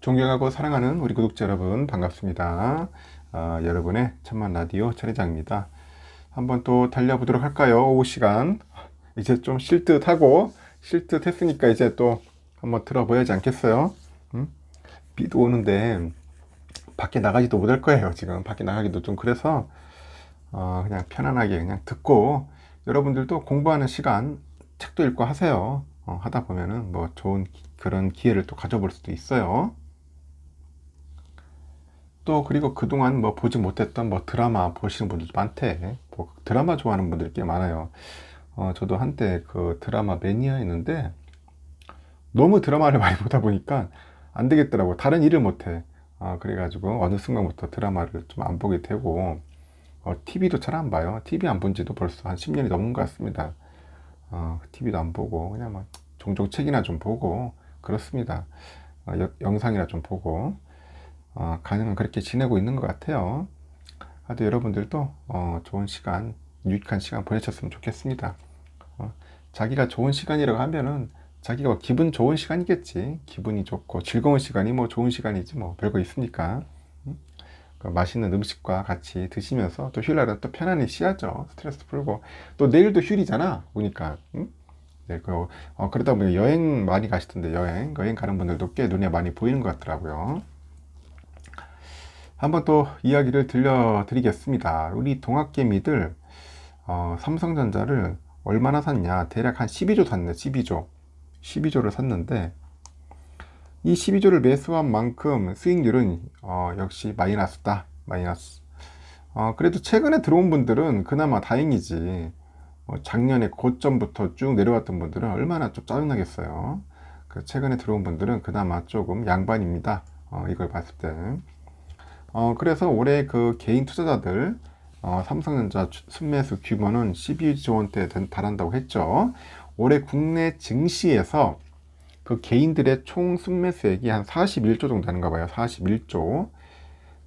존경하고 사랑하는 우리 구독자 여러분 반갑습니다. 아, 여러분의 천만 라디오 천회장입니다. 한번 또 달려보도록 할까요? 오후 시간 이제 좀 쉴 듯하고 쉴 듯 했으니까 이제 또 한번 들어보야지 않겠어요? 음? 비도 오는데 밖에 나가지도 못할 거예요. 지금 밖에 나가기도 좀 그래서 어, 그냥 편안하게 그냥 듣고 여러분들도 공부하는 시간 책도 읽고 하세요. 어, 하다 보면은 뭐 좋은 기- 그런 기회를 또 가져볼 수도 있어요. 또 그리고 그동안 뭐 보지 못했던 뭐 드라마 보시는 분들도 많대. 뭐 드라마 좋아하는 분들이 꽤 많아요. 어, 저도 한때 그 드라마 매니아였는데 너무 드라마를 많이 보다 보니까 안 되겠더라고. 다른 일을 못해. 어, 그래가지고 어느 순간부터 드라마를 좀 안 보게 되고 어, TV도 잘 안 봐요. TV 안 본 지도 벌써 한 10년이 넘은 것 같습니다. 어, TV도 안 보고 그냥 막 종종 책이나 좀 보고 그렇습니다. 어, 여- 영상이나 좀 보고 어, 가능한 그렇게 지내고 있는 것 같아요. 하여튼 여러분들도 어, 좋은 시간, 유익한 시간 보내셨으면 좋겠습니다. 어, 자기가 좋은 시간이라고 하면은 자기가 뭐 기분 좋은 시간이겠지. 기분이 좋고 즐거운 시간이 뭐 좋은 시간이지 뭐 별거 있습니까? 음? 그 맛있는 음식과 같이 드시면서 또 휴일날은 또 편안히 쉬야죠. 스트레스 풀고 또 내일도 휴일이잖아. 보니까 음? 네, 그, 어, 그러다 보니 여행 많이 가시던데 여행 여행 가는 분들도 꽤 눈에 많이 보이는 것 같더라고요. 한번 또 이야기를 들려드리겠습니다. 우리 동학개미들 어, 삼성전자를 얼마나 샀냐? 대략 한 12조 샀네. 12조. 12조를 샀는데 이 12조를 매수한 만큼 수익률은 어, 역시 마이너스다. 마이너스. 어, 그래도 최근에 들어온 분들은 그나마 다행이지. 어, 작년에 고점부터 쭉 내려왔던 분들은 얼마나 좀 짜증나겠어요. 그 최근에 들어온 분들은 그나마 조금 양반입니다. 어, 이걸 봤을 때. 어, 그래서 올해 그 개인 투자자들 어, 삼성전자 주- 순매수 규모는 12조 원대에 달- 달한다고 했죠. 올해 국내 증시에서 그 개인들의 총 순매수액이 한 41조 정도 되는가 봐요. 41조.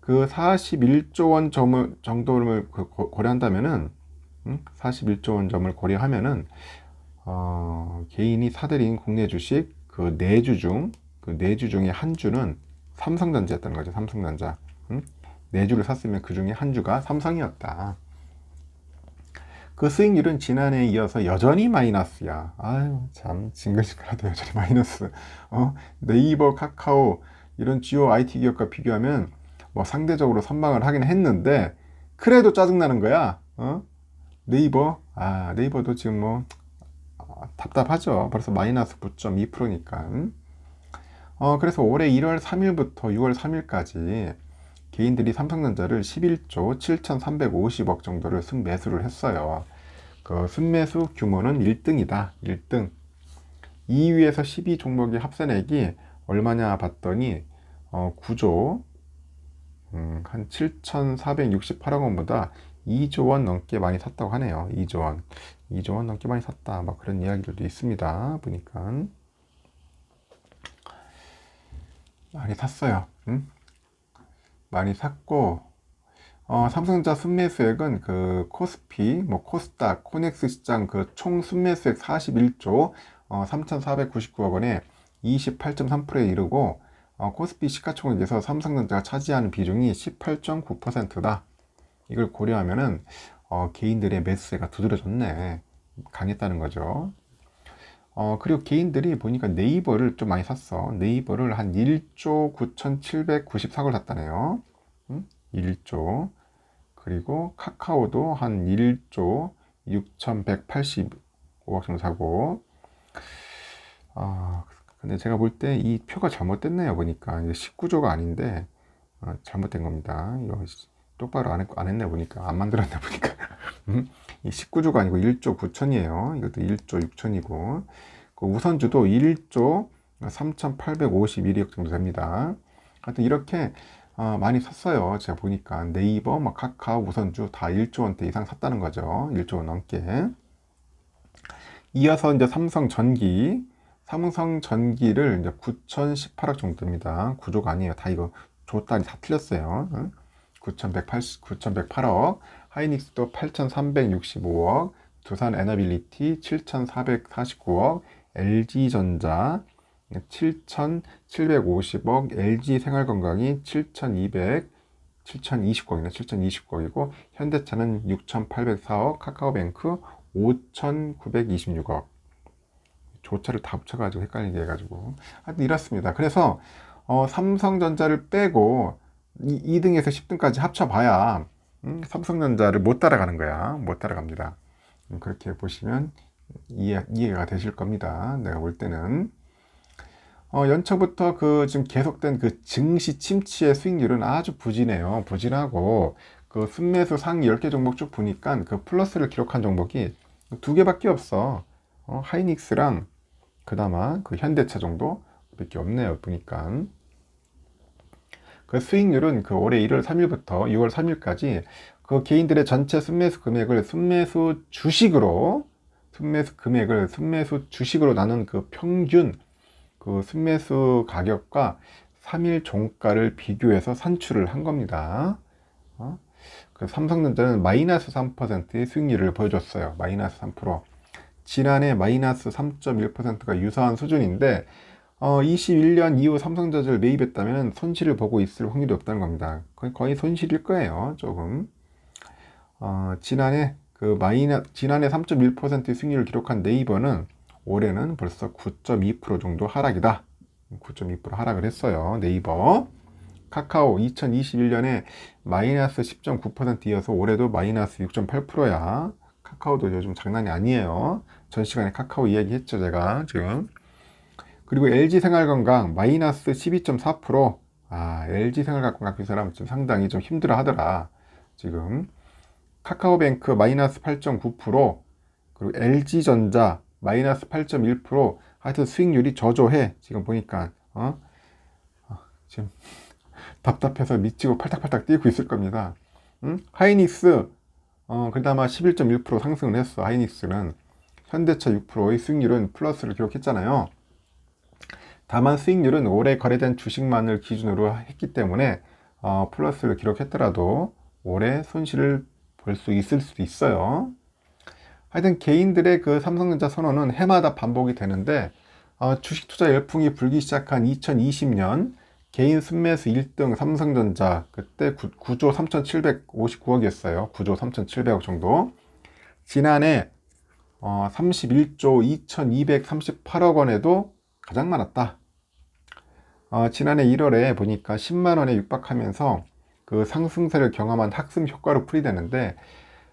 그 41조 원 점을, 정도를 그 고- 고려한다면은, 음? 41조 원 점을 고려하면은, 어, 개인이 사들인 국내 주식 그네주 중, 그네주 중에 한 주는 삼성전자였다는 거죠. 삼성전자. 음? 네 주를 샀으면 그 중에 한 주가 삼성이었다. 그 수익률은 지난해에 이어서 여전히 마이너스야. 아유, 참, 징글징글하다, 여전히 마이너스. 어, 네이버, 카카오, 이런 주요 IT 기업과 비교하면 뭐 상대적으로 선방을 하긴 했는데, 그래도 짜증나는 거야. 어? 네이버, 아, 네이버도 지금 뭐, 아, 답답하죠. 벌써 마이너스 9.2%니까. 어, 그래서 올해 1월 3일부터 6월 3일까지 개인들이 삼성전자를 11조 7,350억 정도를 순매수를 했어요. 그 순매수 규모는 1등이다. 1등. 2위에서 12 종목의 합산액이 얼마냐 봤더니 어, 9조 음, 한 7,468억 원보다 2조 원 넘게 많이 샀다고 하네요. 2조 원. 2조 원 넘게 많이 샀다. 막 그런 이야기들도 있습니다. 보니까 많이 샀어요. 음? 많이 샀고 어, 삼성전자 순매수액은 그 코스피, 뭐 코스닥, 코넥스 시장 그 총 순매수액 41조 어, 3,499억 원에 28.3%에 이르고 어, 코스피 시가총액에서 삼성전자가 차지하는 비중이 18.9%다. 이걸 고려하면은 어, 개인들의 매수세가 두드러졌네. 강했다는 거죠. 어, 그리고 개인들이 보니까 네이버를 좀 많이 샀어. 네이버를 한 1조 9,794을 샀다네요. 음? 1조. 그리고 카카오도 한 1조 6,185억 정도 사고. 아, 근데 제가 볼 때 이 표가 잘못됐네요. 보니까. 이게 19조가 아닌데, 어, 잘못된 겁니다. 이거 똑바로 안, 했, 안 했네. 보니까. 안 만들었네. 보니까. 음? 이 19조가 아니고 1조 9천이에요. 이것도 1조 6천이고. 그 우선주도 1조 3,851억 정도 됩니다. 하여튼 이렇게 어, 많이 샀어요. 제가 보니까 네이버, 뭐 카카오, 우선주 다 1조 원대 이상 샀다는 거죠. 1조 원 넘게. 이어서 이제 삼성 전기, 삼성 전기를 이제 9,018억 정도 됩니다. 9조가 아니에요. 다 이거 조 단위 다 틀렸어요. 9,180, 9,108억. 하이닉스도 8,365억. 두산 에너빌리티 7,449억. LG전자 7,750억, LG 생활건강이 7,200, 7,020억이네, 7,020억이고, 현대차는 6,804억, 카카오뱅크 5,926억. 조차를 다 붙여가지고 헷갈리게 해가지고. 하여튼 이렇습니다. 그래서, 어, 삼성전자를 빼고 2, 2등에서 10등까지 합쳐봐야, 음, 삼성전자를 못 따라가는 거야. 못 따라갑니다. 음, 그렇게 보시면 이해, 이해가 되실 겁니다. 내가 볼 때는. 어, 연초부터 그 지금 계속된 그 증시 침치의 수익률은 아주 부진해요. 부진하고 그 순매수 상위 10개 종목 쭉 보니까 그 플러스를 기록한 종목이 두 개밖에 없어. 어, 하이닉스랑 그나마 그 현대차 정도 밖에 없네요. 보니까. 그 수익률은 그 올해 1월 3일부터 6월 3일까지 그 개인들의 전체 순매수 금액을 순매수 주식으로 순매수 금액을 순매수 주식으로 나눈 그 평균 그 순매수 가격과 3일 종가를 비교해서 산출을 한 겁니다. 어? 그 삼성전자는 마이너스 3%의 수익률을 보여줬어요. 마이너스 3%. 지난해 마이너스 3.1%가 유사한 수준인데 어, 21년 이후 삼성전자를 매입했다면 손실을 보고 있을 확률이 없다는 겁니다. 거의, 거의 손실일 거예요. 조금. 어, 지난해 그 마이너 지난해 3.1%의 수익률을 기록한 네이버는 올해는 벌써 9.2% 정도 하락이다. 9.2% 하락을 했어요. 네이버. 카카오 2021년에 마이너스 10.9% 이어서 올해도 마이너스 6.8%야. 카카오도 요즘 장난이 아니에요. 전 시간에 카카오 이야기했죠, 제가 지금. 그리고 LG 생활건강 마이너스 12.4%. 아, LG 생활건강 그 사람 좀 상당히 좀 힘들어 하더라. 지금. 카카오뱅크 마이너스 8.9%. 그리고 LG전자 마이너스 8.1% 하여튼 수익률이 저조해 지금 보니까 어? 어 지금 답답해서 미치고 팔딱팔딱 뛰고 있을 겁니다 응? 하이닉스 어, 그나마 11.1% 상승을 했어 하이닉스는 현대차 6%의 수익률은 플러스를 기록했잖아요 다만 수익률은 올해 거래된 주식만을 기준으로 했기 때문에 어, 플러스를 기록했더라도 올해 손실을 볼 수 있을 수도 있어요 하여튼 개인들의 그 삼성전자 선언은 해마다 반복이 되는데 어, 주식 투자 열풍이 불기 시작한 2020년 개인 순매수 1등 삼성전자 그때 9, 조 3,759억이었어요. 9조 3,700억 정도. 지난해 어, 31조 2,238억 원에도 가장 많았다. 어, 지난해 1월에 보니까 10만 원에 육박하면서 그 상승세를 경험한 학습 효과로 풀이되는데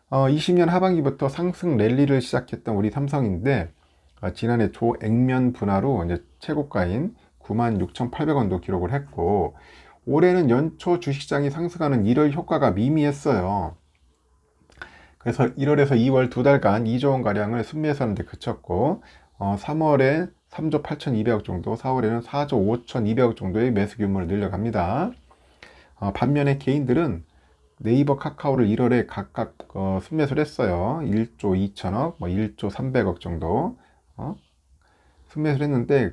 어, 20년 하반기부터 상승 랠리를 시작했던 우리 삼성인데 어, 지난해 조 액면 분할로 이제 최고가인 96,800원도 기록을 했고 올해는 연초 주식시장이 상승하는 1월 효과가 미미했어요. 그래서 1월에서 2월 두 달간 2조 원 가량을 순매수하는데 그쳤고 어, 3월에 3조 8,200억 정도, 4월에는 4조 5,200억 정도의 매수 규모를 늘려갑니다. 어, 반면에 개인들은 네이버 카카오를 1월에 각각 어, 순매수를 했어요. 1조 2천억, 뭐 1조 300억 정도 어? 순매수를 했는데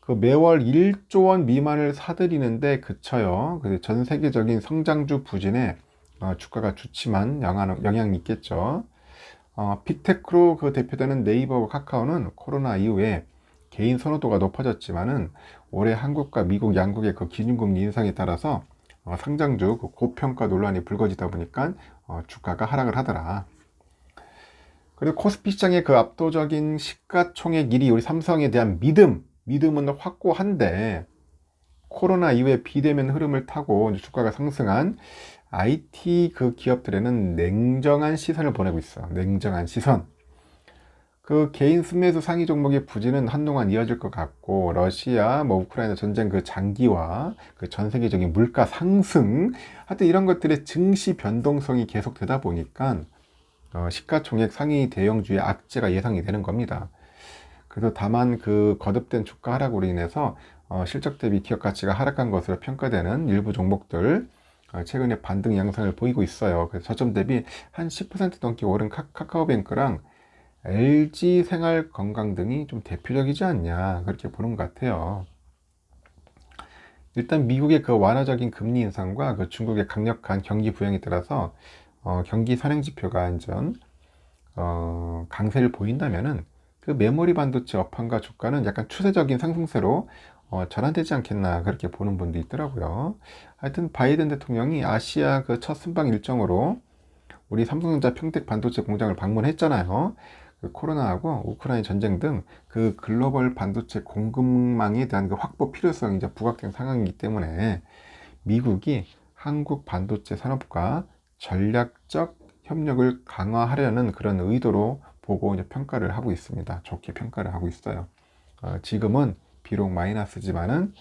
그 매월 1조 원 미만을 사들이는데 그쳐요. 전 세계적인 성장주 부진에 어, 주가가 좋지만 영향, 영향이 있겠죠. 어, 빅테크로 그 대표되는 네이버와 카카오는 코로나 이후에 개인 선호도가 높아졌지만은 올해 한국과 미국 양국의 그 기준금리 인상에 따라서 어, 상장주 그 고평가 논란이 불거지다 보니까 어, 주가가 하락을 하더라. 그리고 코스피 시장의 그 압도적인 시가총액 1위 우리 삼성에 대한 믿음, 믿음은 확고한데 코로나 이후에 비대면 흐름을 타고 주가가 상승한 IT 그 기업들에는 냉정한 시선을 보내고 있어. 냉정한 시선. 그 개인 순매수 상위 종목의 부진은 한동안 이어질 것 같고 러시아, 뭐 우크라이나 전쟁 그 장기화, 그 전 세계적인 물가 상승, 하여튼 이런 것들의 증시 변동성이 계속되다 보니까 어, 시가총액 상위 대형주의 악재가 예상이 되는 겁니다. 그래서 다만 그 거듭된 주가 하락으로 인해서 어, 실적 대비 기업 가치가 하락한 것으로 평가되는 일부 종목들 어, 최근에 반등 양상을 보이고 있어요. 그래서 저점 대비 한 10% 넘게 오른 카, 카카오뱅크랑 LG 생활 건강 등이 좀 대표적이지 않냐 그렇게 보는 것 같아요. 일단 미국의 그 완화적인 금리 인상과 그 중국의 강력한 경기 부양에 따라서 어, 경기 선행 지표가 완전 어, 강세를 보인다면은 그 메모리 반도체 업황과 주가는 약간 추세적인 상승세로 어, 전환되지 않겠나 그렇게 보는 분도 있더라고요. 하여튼 바이든 대통령이 아시아 그 첫 순방 일정으로 우리 삼성전자 평택 반도체 공장을 방문했잖아요. 그 코로나하고 우크라이나 전쟁 등 그 글로벌 반도체 공급망에 대한 그 확보 필요성이 이제 부각된 상황이기 때문에 미국이 한국 반도체 산업과 전략적 협력을 강화하려는 그런 의도로 보고 이제 평가를 하고 있습니다. 좋게 평가를 하고 있어요. 어, 지금은 비록 마이너스지만은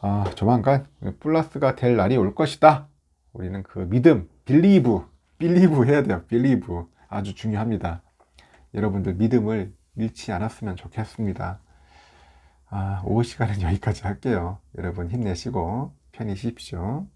아, 조만간 플러스가 될 날이 올 것이다. 우리는 그 믿음, 빌리브, 빌리브 해야 돼요. 빌리브 아주 중요합니다. 여러분들 믿음을 잃지 않았으면 좋겠습니다. 아, 오후 시간은 여기까지 할게요. 여러분 힘내시고 편히 쉬십시오.